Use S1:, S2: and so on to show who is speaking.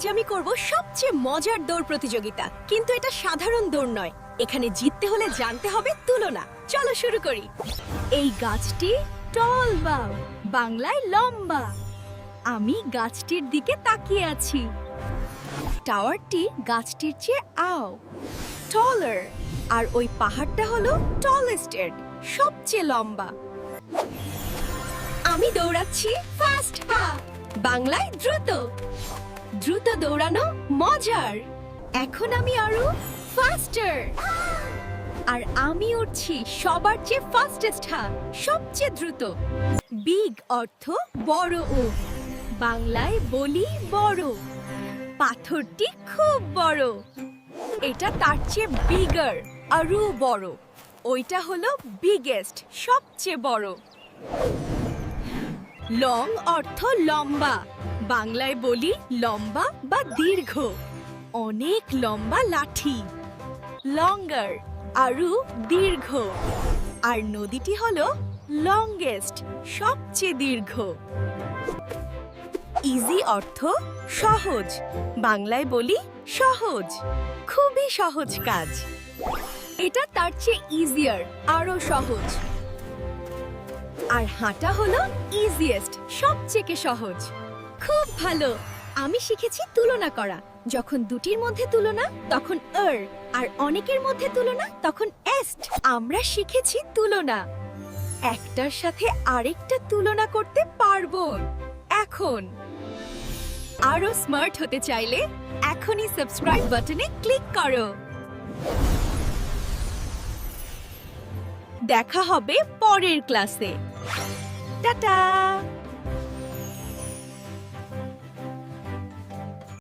S1: আজ আমি করব সবচেয়ে মজার দৌড় প্রতিযোগিতা। কিন্তু এটা সাধারণ দৌড় নয়। এখানে জিততে হলে জানতে হবে তুলনা। চলো শুরু করি। এই গাছটি টল বা বাংলায় লম্বা। আমি গাছটির দিকে তাকিয়ে আছি। টাওয়ারটি গাছটির চেয়ে আও টলার আর ওই পাহাড়টা হলো টলেস্টেড সবচেয়ে লম্বা। আমি দৌড়াচ্ছি ফাস্ট পা বাংলায় দ্রুত। দ্রুত দৌড়ানো মজার। এখন আমি আরও ফাস্টার আর আমি উঠছি সবার চেয়ে ফাস্টেস্ট হা সবচেয়ে দ্রুত। বিগ অর্থ বড় ও। বাংলায় বলি বড়। পাথরটি খুব বড়। এটা তার চেয়ে বিগার আরও বড়। ওইটা হলো বিগেস্ট সবচেয়ে বড়। লং অর্থ লম্বা। বাংলায় বলি লম্বা বা দীর্ঘ। অনেক লম্বা লাঠি। লঙ্গার, আরু দীর্ঘ। আর নদীটি হল লংগেস্ট সবচেয়ে দীর্ঘ। ইজি অর্থ সহজ। বাংলায় বলি সহজ। খুবই সহজ কাজ। এটা তার চেয়ে ইজিয়ার আরও সহজ। আর হাঁটা হলো ইজিয়েস্ট সবচেয়ে সহজ। খুব ভালো! আমি শিখেছি তুলনা করা। যখন দুটির মধ্যে তুলনা, তখন আর আর অনেকের মধ্যে তুলনা, তখন এস্ট আমরা শিখেছি তুলনা। একটার সাথে আরেকটা তুলনা করতে পারব। এখন। আরও স্মার্ট হতে চাইলে এখনই সাবস্ক্রাইব বাটনে ক্লিক করো। দেখা হবে পরের ক্লাসে Ta-ta!